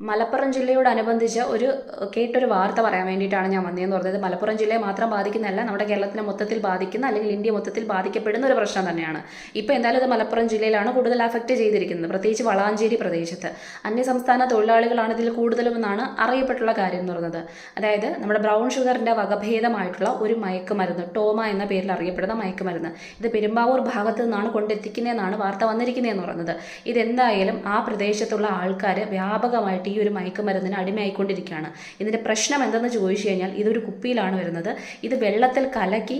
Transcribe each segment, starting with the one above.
മലപ്പുറം ജില്ലയോടനുബന്ധിച്ച് ഒരു കേട്ടൊരു വാർത്ത പറയാൻ വേണ്ടിയിട്ടാണ് ഞാൻ വന്നതെന്ന് പറഞ്ഞത്. മലപ്പുറം ജില്ലയെ മാത്രം ബാധിക്കുന്നതല്ല നമ്മുടെ കേരളത്തിനെ മൊത്തത്തിൽ ബാധിക്കുന്ന അല്ലെങ്കിൽ ഇന്ത്യ മൊത്തത്തിൽ ബാധിക്കപ്പെടുന്ന ഒരു പ്രശ്നം തന്നെയാണ്. ഇപ്പോൾ എന്തായാലും ഇത് മലപ്പുറം ജില്ലയിലാണ് കൂടുതൽ അഫക്റ്റ് ചെയ്തിരിക്കുന്നത്. പ്രത്യേകിച്ച് വളാഞ്ചേരി പ്രദേശത്ത്. അന്യസംസ്ഥാന തൊഴിലാളികളാണ് ഇതിൽ കൂടുതലും എന്നാണ് അറിയപ്പെട്ടുള്ള കാര്യം എന്ന് പറയുന്നത്. അതായത് നമ്മുടെ ബ്രൗൺ ഷുഗറിന്റെ വകഭേദമായിട്ടുള്ള ഒരു മയക്കുമരുന്ന് ടോമ എന്ന പേരിൽ അറിയപ്പെടുന്ന മയക്കുമരുന്ന്. ഇത് പെരുമ്പാവൂർ ഭാഗത്ത് നിന്നാണ് കൊണ്ടെത്തിക്കുന്നതെന്നാണ് വാർത്ത വന്നിരിക്കുന്നതെന്ന് പറയുന്നത്. ഇതെന്തായാലും ആ പ്രദേശത്തുള്ള ആൾക്കാർ വ്യാപകമായിട്ട് ഈ ഒരു മയക്കുമരുന്നിന് അടിമയായിക്കൊണ്ടിരിക്കുകയാണ്. ഇതിന്റെ പ്രശ്നം എന്തെന്ന് ചോദിച്ചു കഴിഞ്ഞാൽ ഇതൊരു കുപ്പിയിലാണ് വരുന്നത്. ഇത് വെള്ളത്തിൽ കലക്കി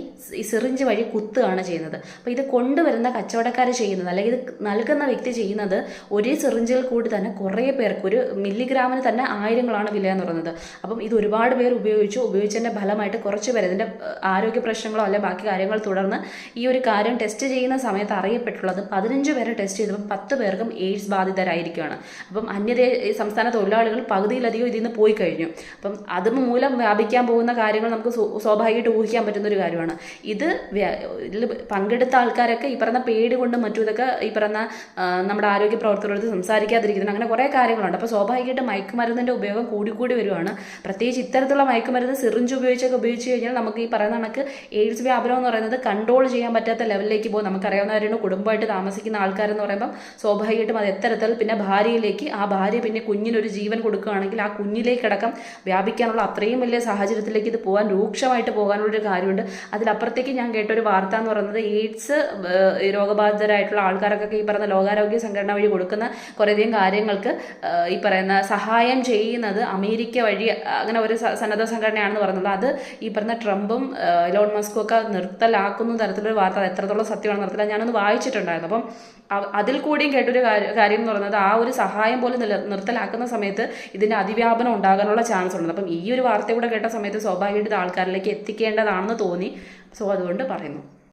സിറിഞ്ച് വഴി കുത്തുകയാണ് ചെയ്യുന്നത്. അപ്പോൾ ഇത് കൊണ്ടുവരുന്ന കച്ചവടക്കാർ ചെയ്യുന്നത് അല്ലെങ്കിൽ ഇത് നൽകുന്ന വ്യക്തി ചെയ്യുന്നത് ഒരേ സിറിഞ്ചിൽ കൂടി തന്നെ കുറേ പേർക്ക് ഒരു മില്ലിഗ്രാമിന് തന്നെ ആയിരങ്ങളാണ് വില എന്ന് പറയുന്നത്. അപ്പം ഇത് ഒരുപാട് പേർ ഉപയോഗിച്ചു. ഉപയോഗിച്ചതിന്റെ ഫലമായിട്ട് കുറച്ച് പേർ ഇതിന്റെ ആരോഗ്യ പ്രശ്നങ്ങളോ അല്ലെങ്കിൽ ബാക്കി കാര്യങ്ങൾ തുടർന്ന് ഈ ഒരു കാര്യം ടെസ്റ്റ് ചെയ്യുന്ന സമയത്ത് അറിയപ്പെട്ടുള്ളത് പതിനഞ്ച് പേരെ ടെസ്റ്റ് ചെയ്തപ്പോൾ പത്ത് പേർക്കും എയ്ഡ്സ് ബാധിതരായിരിക്കുകയാണ്. അപ്പം അന്യദേ സംസ്ഥാന തൊഴിലാളികൾ പകുതിയിലധികം ഇതിൽ നിന്ന് പോയി കഴിഞ്ഞു. അപ്പം അത് മൂലം വ്യാപിക്കാൻ പോകുന്ന കാര്യങ്ങൾ നമുക്ക് സ്വാഭാവികമായിട്ട് ഊഹിക്കാൻ പറ്റുന്ന ഒരു കാര്യമാണ്. ഇത് ഇതിൽ പങ്കെടുത്ത ആൾക്കാരൊക്കെ ഈ പറഞ്ഞ പേടി കൊണ്ട് മറ്റും ഇതൊക്കെ ഈ പറഞ്ഞ നമ്മുടെ ആരോഗ്യ പ്രവർത്തകരോട് സംസാരിക്കാതിരിക്കുന്നു അങ്ങനെ കുറേ കാര്യങ്ങളുണ്ട്. അപ്പോൾ സ്വാഭാവികമായിട്ട് മയക്കുമരുന്നിന്റെ ഉപയോഗം കൂടിക്കൂടി വരുവാണ്. പ്രത്യേകിച്ച് ഇത്തരത്തിലുള്ള മയക്കുമരുന്ന് സിറിഞ്ച് ഉപയോഗിച്ചൊക്കെ ഉപയോഗിച്ച് കഴിഞ്ഞാൽ നമുക്ക് ഈ പറയുന്ന കണക്ക് എയ്ഡ്സ് വ്യാപനം എന്ന് പറയുന്നത് കൺട്രോൾ ചെയ്യാൻ പറ്റാത്ത ലെവലിലേക്ക് പോകും. നമുക്കറിയാവുന്ന കാര്യമാണ് കുടുംബമായിട്ട് താമസിക്കുന്ന ആൾക്കാരെന്ന് പറയുമ്പം സ്വാഭാവികമായിട്ടും അത് എത്തരത്തിൽ പിന്നെ ഭാര്യയിലേക്ക് ആ ഭാര്യ പിന്നെ കുഞ്ഞിനൊരു ജീവൻ കൊടുക്കുകയാണെങ്കിൽ ആ കുഞ്ഞിലേക്കടക്കം വ്യാപിക്കാനുള്ള അത്രയും വലിയ സാഹചര്യത്തിലേക്ക് ഇത് പോകാൻ രൂക്ഷമായിട്ട് പോകാനുള്ളൊരു കാര്യമുണ്ട്. അതിലപ്പുറത്തേക്ക് ഞാൻ കേട്ട ഒരു വാർത്ത എന്ന് പറയുന്നത് എയ്ഡ്സ് രോഗബാധിതരായിട്ടുള്ള ആൾക്കാർക്കൊക്കെ ഈ പറയുന്ന ലോകാരോഗ്യ സംഘടന വഴി കൊടുക്കുന്ന കുറേയധികം കാര്യങ്ങൾക്ക് ഈ പറയുന്ന സഹായം ചെയ്യുന്നത് അമേരിക്ക വഴി അങ്ങനെ ഒരു സന്നദ്ധ സംഘടനയാണെന്ന് പറയുന്നത്. അത് ഈ പറയുന്ന ട്രംപും ലോൺ മസ്കും ഒക്കെ നിർത്തലാക്കുന്ന തരത്തിലൊരു വാർത്ത. അത് എത്രത്തോളം സത്യമാണെന്ന് നിർത്തല ഞാനൊന്ന് വായിച്ചിട്ടുണ്ടായിരുന്നു. അപ്പം അതിൽ കൂടിയും കേട്ടൊരു കാര്യം എന്ന് പറയുന്നത് ആ ഒരു സഹായം പോലും നിർത്തലാക്കുന്ന സമയത്ത് ഇതിന്റെ അതിവ്യാപനം ഉണ്ടാകാനുള്ള ചാൻസ് ഉണ്ട്. അപ്പം ഈ ഒരു വാർത്ത കൂടെ കേട്ട സമയത്ത് സ്വാഭാവികമായിട്ട് ഇത് ആൾക്കാരിലേക്ക് എത്തിക്കേണ്ടതാണെന്ന് തോന്നി. സോ അതുകൊണ്ട് പറയുന്നു.